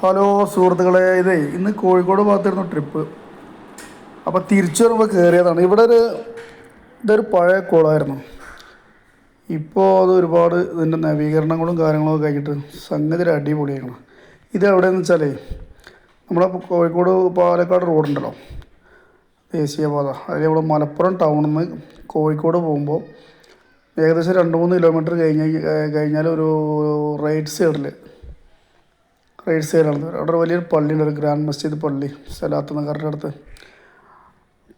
Hello സുഹൃത്തുക്കളെ ഇതേ ഇന്ന് കോഴിക്കോട് ഭാഗത്തായിരുന്നു ട്രിപ്പ് അപ്പോൾ തിരിച്ചു വരുമ്പോൾ കയറിയതാണ് ഇവിടെ ഒരു ഇതൊരു പഴയ കുളമായിരുന്നു. ഇപ്പോൾ അത് ഒരുപാട് ഇതിന്റെ നവീകരണങ്ങളും കാര്യങ്ങളൊക്കെ കഴിഞ്ഞിട്ട് സംഗതി ഒരു അടിപൊളിയാണ് ഇത് എവിടെയെന്ന് വെച്ചാലേ നമ്മുടെ കോഴിക്കോട് പാലക്കാട് റോഡുണ്ടല്ലോ ദേശീയപാത. അതിൽ ഇവിടെ മലപ്പുറം ടൗണിൽ നിന്ന് കോഴിക്കോട് പോകുമ്പോൾ ഏകദേശം രണ്ട് മൂന്ന് കിലോമീറ്റർ കഴിഞ്ഞ് കഴിഞ്ഞാൽ ഒരു റൈറ്റ് സൈഡിൽ റൈറ്റ് സൈഡിലാണ് അവിടെ ഒരു വലിയൊരു പള്ളിയുണ്ട് ഒരു ഗ്രാൻഡ് മസ്ജിദ് പള്ളി സലാത്ത് നഗറിന്റെ അടുത്ത്.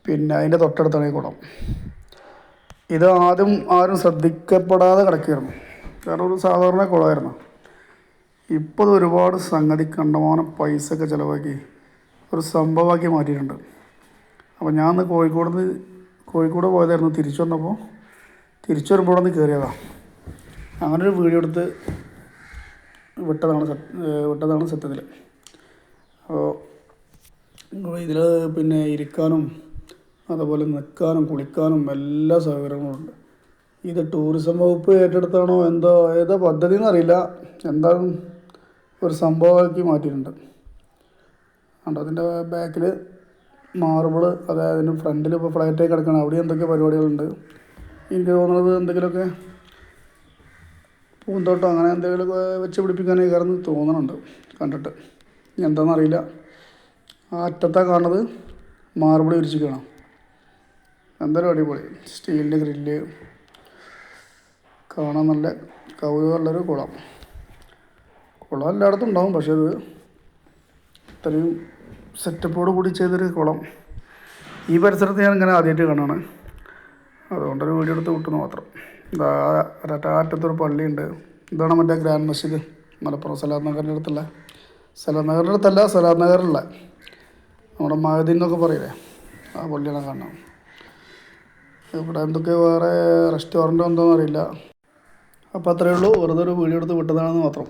പിന്നെ അതിന്റെ തൊട്ടടുത്താണ് ഈ കുളം. ഇത് ആദ്യം ആരും ശ്രദ്ധിക്കപ്പെടാതെ കിടക്കുകയായിരുന്നു കാരണം ഒരു സാധാരണ കുളമായിരുന്നു. ഇപ്പോൾ ഒരുപാട് സംഗതി കണ്ടമാനം പൈസ ഒക്കെ ചിലവാക്കി ഒരു സംഭവമാക്കി മാറ്റിയിട്ടുണ്ട്. അപ്പോൾ ഞാൻ ഇന്ന് കോഴിക്കോട് നിന്ന് കോഴിക്കോട് പോയതായിരുന്നു. തിരിച്ചു വന്നപ്പോൾ തിരിച്ചു വരുമ്പോൾ ഒന്ന് കയറിയതാണ് അങ്ങനെ ഒരു വീഡിയോ എടുത്ത് വിട്ടതാണ് വിട്ടതാണ് സത്യത്തിൽ അപ്പോൾ ഇതിൽ പിന്നെ ഇരിക്കാനും അതുപോലെ നിൽക്കാനും കുളിക്കാനും എല്ലാ സൗകര്യങ്ങളുണ്ട് ഇത് ടൂറിസം വകുപ്പ് ഏറ്റെടുത്താണോ എന്തോ ഏതോ പദ്ധതി എന്നറിയില്ല എന്തായാലും ഒരു സംഭവമാക്കി മാറ്റിയിട്ടുണ്ട്. കണ്ടോ അതിന്റെ ബാക്കിൽ മാർബിൾ അതായത് ഫ്രണ്ടിൽ ഇപ്പോൾ ഫ്ലൈറ്റായി കിടക്കണം. അവിടെ എന്തൊക്കെ പരിപാടികളുണ്ട്? എനിക്ക് തോന്നുന്നത് എന്തെങ്കിലുമൊക്കെ പൂന്തോട്ടം അങ്ങനെ എന്തെങ്കിലും വെച്ച് പിടിപ്പിക്കാനായി കാരണം തോന്നുന്നുണ്ട് കണ്ടിട്ട്. എന്താണെന്നറിയില്ല ആ അറ്റത്താ കാണുന്നത് മാർബിൾ വിരിച്ചിരിക്കണം എന്തായാലും അടിപൊളി. സ്റ്റീലിന്റെ ഗ്രില്ല്. കാണാൻ നല്ല കൗതുകമുള്ളൊരു കുളം. കുളം എല്ലായിടത്തും ഉണ്ടാവും പക്ഷേ അത് ഇത്രയും സെറ്റപ്പോട് കൂടി ചെയ്തൊരു കുളം. ഈ പരിസരത്ത് ഞാൻ ഇങ്ങനെ ആദ്യമായിട്ട് കാണുകയാണ്. അതുകൊണ്ടൊരു വീഡിയോ എടുത്ത് വിട്ടുന്നു മാത്രം. ഇതാ അറ്റത്തൊരു പള്ളിയുണ്ട്. ഇതാണ് മറ്റേ ഗ്രാൻഡ് മസ്ജിദ്. മലപ്പുറം സലാദ് നഗറിന്റെ അടുത്തുള്ള. സലാദ് നഗറിന്റെ അടുത്തല്ല സലാദ് നഗറിലുള്ള. നമ്മുടെ മഹദീൻ എന്നൊക്കെ പറയില്ലേ? ആ പള്ളിയാണ് കാണണം ഇവിടെ എന്തൊക്കെ വേറെ റെസ്റ്റോറന്റോ എന്തോന്ന് അറിയില്ല. അപ്പോൾ അത്രയേ ഉള്ളൂ. വെറുതെ ഒരു വീഡിയോ എടുത്ത് വിട്ടതാണെന്ന് മാത്രം.